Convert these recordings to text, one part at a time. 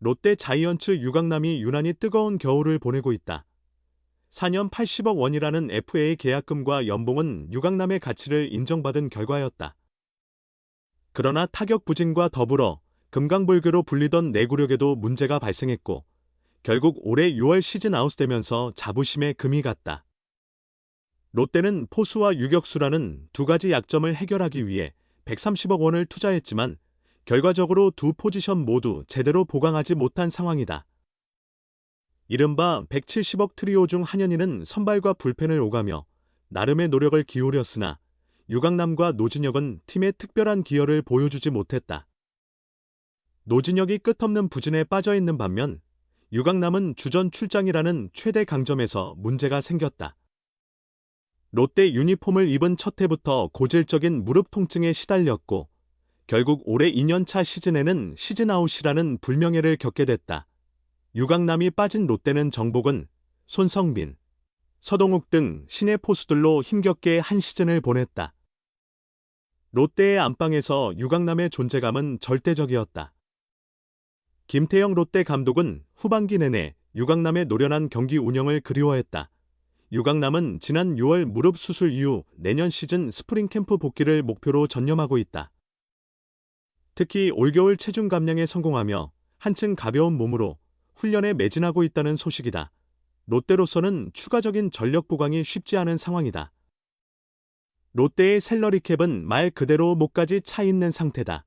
롯데 자이언츠 유강남이 유난히 뜨거운 겨울을 보내고 있다. 4년 80억 원이라는 FA 계약금과 연봉은 유강남의 가치를 인정받은 결과였다. 그러나 타격 부진과 더불어 금강불교로 불리던 내구력에도 문제가 발생했고 결국 올해 6월 시즌 아웃되면서 자부심에 금이 갔다. 롯데는 포수와 유격수라는 두 가지 약점을 해결하기 위해 130억 원을 투자했지만 결과적으로 두 포지션 모두 제대로 보강하지 못한 상황이다. 이른바 170억 트리오 중 한현희는 선발과 불펜을 오가며 나름의 노력을 기울였으나 유강남과 노진혁은 팀의 특별한 기여를 보여주지 못했다. 노진혁이 끝없는 부진에 빠져 있는 반면 유강남은 주전 출장이라는 최대 강점에서 문제가 생겼다. 롯데 유니폼을 입은 첫 해부터 고질적인 무릎 통증에 시달렸고 결국 올해 2년차 시즌에는 시즌아웃이라는 불명예를 겪게 됐다. 유강남이 빠진 롯데는 정복은 손성빈, 서동욱 등 신의 포수들로 힘겹게 한 시즌을 보냈다. 롯데의 안방에서 유강남의 존재감은 절대적이었다. 김태형 롯데 감독은 후반기 내내 유강남의 노련한 경기 운영을 그리워했다. 유강남은 지난 6월 무릎 수술 이후 내년 시즌 스프링 캠프 복귀를 목표로 전념하고 있다. 특히 올겨울 체중 감량에 성공하며 한층 가벼운 몸으로 훈련에 매진하고 있다는 소식이다. 롯데로서는 추가적인 전력 보강이 쉽지 않은 상황이다. 롯데의 셀러리 캡은 말 그대로 목까지 차 있는 상태다.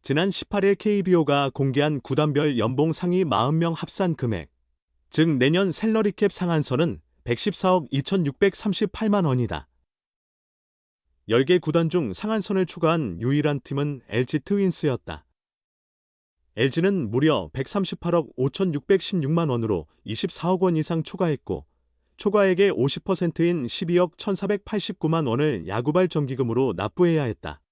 지난 18일 KBO가 공개한 구단별 연봉 상위 40명 합산 금액, 즉 내년 셀러리 캡 상한선은 114억 2638만 원이다. 10개 구단 중 상한선을 초과한 유일한 팀은 LG 트윈스였다. LG는 무려 138억 5,616만 원으로 24억 원 이상 초과했고 초과액의 50%인 12억 1,489만 원을 야구발 정기금으로 납부해야 했다.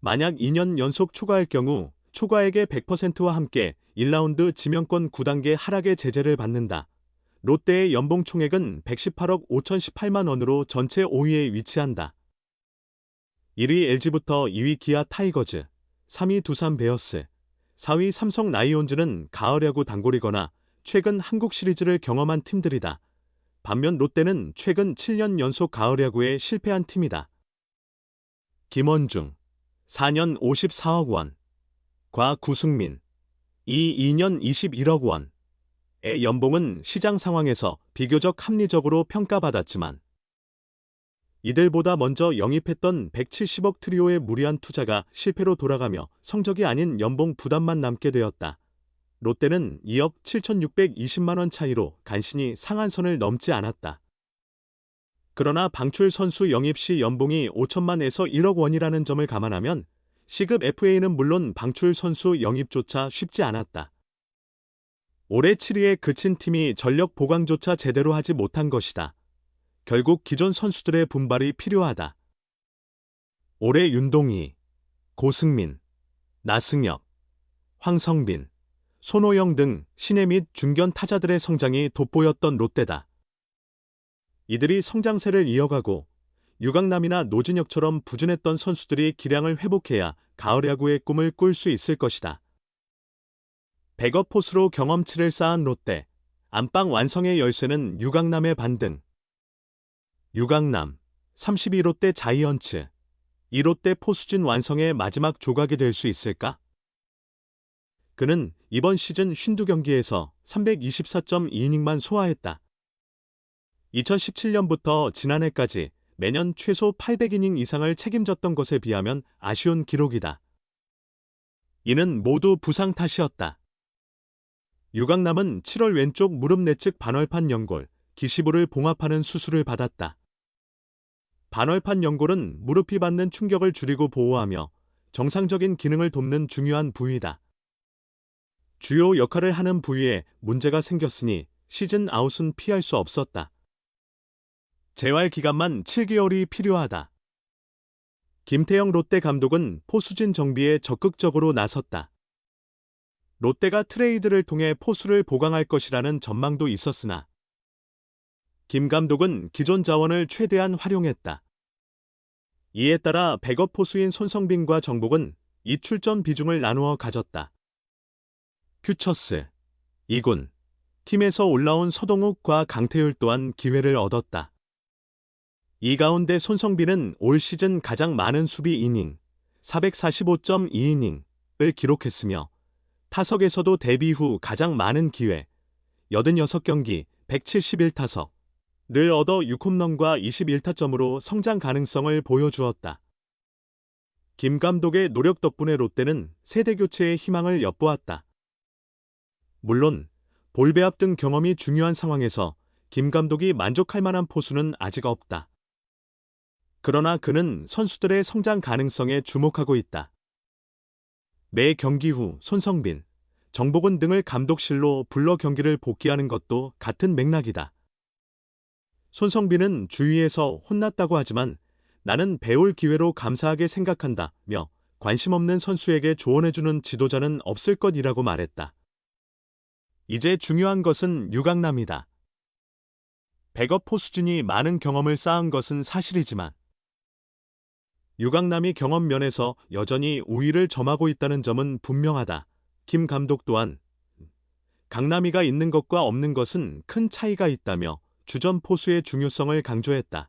만약 2년 연속 초과할 경우 초과액의 100%와 함께 1라운드 지명권 9단계 하락의 제재를 받는다. 롯데의 연봉 총액은 118억 5,018만 원으로 전체 5위에 위치한다. 1위 LG부터 2위 기아 타이거즈, 3위 두산 베어스, 4위 삼성 라이온즈는 가을 야구 단골이거나 최근 한국 시리즈를 경험한 팀들이다. 반면 롯데는 최근 7년 연속 가을 야구에 실패한 팀이다. 김원중, 4년 54억 원. 과 구승민, 이 2년 21억 원. 의 연봉은 시장 상황에서 비교적 합리적으로 평가받았지만 이들보다 먼저 영입했던 170억 트리오의 무리한 투자가 실패로 돌아가며 성적이 아닌 연봉 부담만 남게 되었다. 롯데는 2억 7,620만 원 차이로 간신히 상한선을 넘지 않았다. 그러나 방출 선수 영입 시 연봉이 5천만에서 1억 원이라는 점을 감안하면 시급 FA는 물론 방출 선수 영입조차 쉽지 않았다. 올해 7위에 그친 팀이 전력 보강조차 제대로 하지 못한 것이다. 결국 기존 선수들의 분발이 필요하다. 올해 윤동희, 고승민, 나승엽, 황성빈, 손호영 등 신예 및 중견 타자들의 성장이 돋보였던 롯데다. 이들이 성장세를 이어가고 유강남이나 노진혁처럼 부진했던 선수들이 기량을 회복해야 가을 야구의 꿈을 꿀 수 있을 것이다. 백업 포수로 경험치를 쌓은 롯데. 안방 완성의 열쇠는 유강남의 반등. 유강남, 32롯데 자이언츠. 2롯데 포수진 완성의 마지막 조각이 될 수 있을까? 그는 이번 시즌 52경기에서 324.2이닝만 소화했다. 2017년부터 지난해까지 매년 최소 800이닝 이상을 책임졌던 것에 비하면 아쉬운 기록이다. 이는 모두 부상 탓이었다. 유강남은 7월 왼쪽 무릎 내측 반월판 연골, 기시부를 봉합하는 수술을 받았다. 반월판 연골은 무릎이 받는 충격을 줄이고 보호하며 정상적인 기능을 돕는 중요한 부위다. 주요 역할을 하는 부위에 문제가 생겼으니 시즌 아웃은 피할 수 없었다. 재활 기간만 7개월이 필요하다. 김태형 롯데 감독은 포수진 정비에 적극적으로 나섰다. 롯데가 트레이드를 통해 포수를 보강할 것이라는 전망도 있었으나 김 감독은 기존 자원을 최대한 활용했다. 이에 따라 백업 포수인 손성빈과 정복은 이 출전 비중을 나누어 가졌다. 퓨처스, 이군, 팀에서 올라온 서동욱과 강태율 또한 기회를 얻었다. 이 가운데 손성빈은 올 시즌 가장 많은 수비 이닝, 445.2이닝을 기록했으며 타석에서도 데뷔 후 가장 많은 기회, 86경기, 171타석 을 얻어 6홈런과 21타점으로 성장 가능성을 보여주었다. 김 감독의 노력 덕분에 롯데는 세대 교체의 희망을 엿보았다. 물론 볼배 합 등 경험이 중요한 상황에서 김 감독이 만족할 만한 포수는 아직 없다. 그러나 그는 선수들의 성장 가능성에 주목하고 있다. 매 경기 후 손성빈, 정복은 등을 감독실로 불러 경기를 복귀하는 것도 같은 맥락이다. 손성빈은 주위에서 혼났다고 하지만 나는 배울 기회로 감사하게 생각한다며 관심 없는 선수에게 조언해주는 지도자는 없을 것이라고 말했다. 이제 중요한 것은 유강남이다. 백업 포수진이 많은 경험을 쌓은 것은 사실이지만 유강남이 경험 면에서 여전히 우위를 점하고 있다는 점은 분명하다. 김 감독 또한 강남이가 있는 것과 없는 것은 큰 차이가 있다며 주전 포수의 중요성을 강조했다.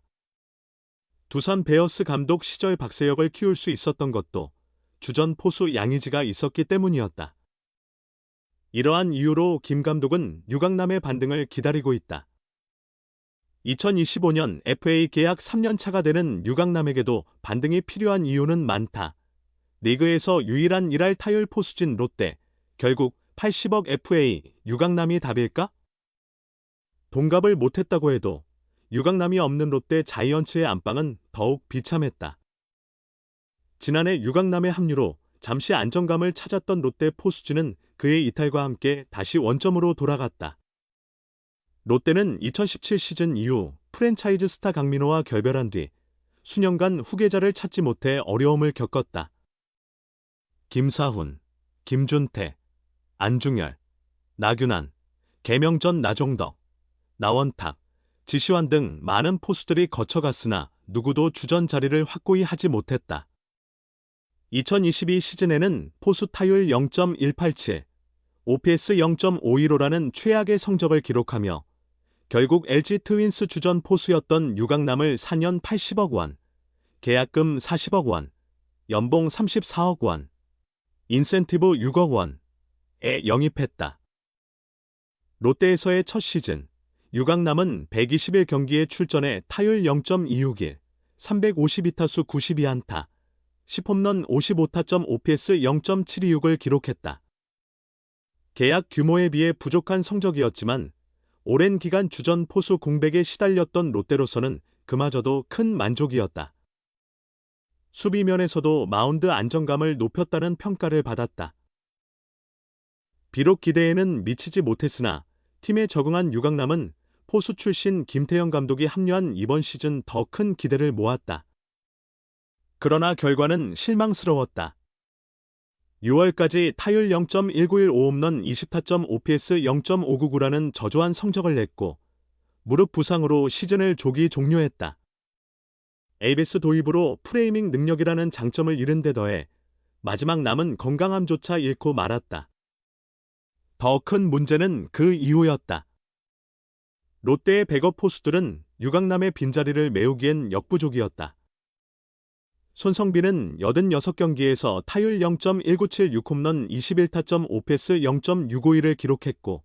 두산 베어스 감독 시절 박세혁을 키울 수 있었던 것도 주전 포수 양의지가 있었기 때문이었다. 이러한 이유로 김 감독은 유강남의 반등을 기다리고 있다. 2025년 FA 계약 3년 차가 되는 유강남에게도 반등이 필요한 이유는 많다. 리그에서 유일한 일할 타율 포수진 롯데, 결국 80억 FA 유강남이 답일까? 동갑을 못했다고 해도 유강남이 없는 롯데 자이언츠의 안방은 더욱 비참했다. 지난해 유강남의 합류로 잠시 안정감을 찾았던 롯데 포수진은 그의 이탈과 함께 다시 원점으로 돌아갔다. 롯데는 2017 시즌 이후 프랜차이즈 스타 강민호와 결별한 뒤 수년간 후계자를 찾지 못해 어려움을 겪었다. 김사훈, 김준태, 안중열, 나균환, 개명전 나종덕, 나원탁, 지시환 등 많은 포수들이 거쳐갔으나 누구도 주전 자리를 확고히 하지 못했다. 2022 시즌에는 포수 타율 0.187, OPS 0.515라는 최악의 성적을 기록하며 결국 LG 트윈스 주전 포수였던 유강남을 4년 80억 원, 계약금 40억 원, 연봉 34억 원, 인센티브 6억 원에 영입했다. 롯데에서의 첫 시즌, 유강남은 121경기에 출전해 타율 0.261, 352타수 92안타, 10홈런 55타점 OPS 0.726을 기록했다. 계약 규모에 비해 부족한 성적이었지만 오랜 기간 주전 포수 공백에 시달렸던 롯데로서는 그마저도 큰 만족이었다. 수비면에서도 마운드 안정감을 높였다는 평가를 받았다. 비록 기대에는 미치지 못했으나 팀에 적응한 유강남은 포수 출신 김태형 감독이 합류한 이번 시즌 더 큰 기대를 모았다. 그러나 결과는 실망스러웠다. 6월까지 타율 0.191 5홈런 20타점 OPS 0.599라는 저조한 성적을 냈고 무릎 부상으로 시즌을 조기 종료했다. 에이베스 도입으로 프레이밍 능력이라는 장점을 잃은 데 더해 마지막 남은 건강함조차 잃고 말았다. 더 큰 문제는 그 이후였다. 롯데의 백업 포수들은 유강남의 빈자리를 메우기엔 역부족이었다. 손성빈은 86경기에서 타율 0.197 6 홈런 21타점 오패스 0.651을 기록했고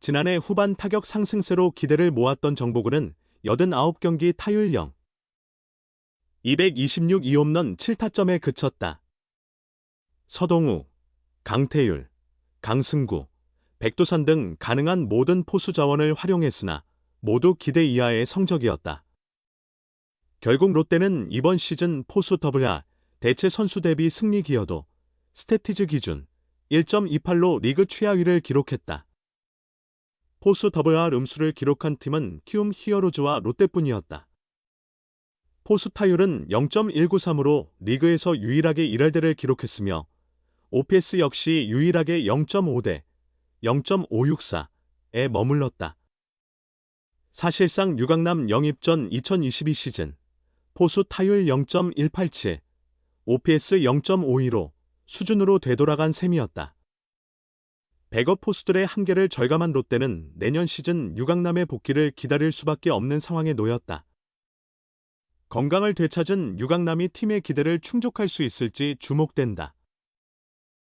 지난해 후반 타격 상승세로 기대를 모았던 정보근은 89경기 타율 0, 226 2홈런 7타점에 그쳤다. 서동우, 강태율, 강승구, 백두산 등 가능한 모든 포수 자원을 활용했으나 모두 기대 이하의 성적이었다. 결국 롯데는 이번 시즌 포수 더블A 대체 선수 대비 승리 기여도 스태티즈 기준 1.28로 리그 최하위를 기록했다. 포수 더블A 음수를 기록한 팀은 키움 히어로즈와 롯데뿐이었다. 포수 타율은 0.193으로 리그에서 유일하게 1할대를 기록했으며 OPS 역시 유일하게 0.5대 0.564에 머물렀다. 사실상 유강남 영입 전 2022 시즌 포수 타율 0.187, OPS 0.52로 수준으로 되돌아간 셈이었다. 백업 포수들의 한계를 절감한 롯데는 내년 시즌 유강남의 복귀를 기다릴 수밖에 없는 상황에 놓였다. 건강을 되찾은 유강남이 팀의 기대를 충족할 수 있을지 주목된다.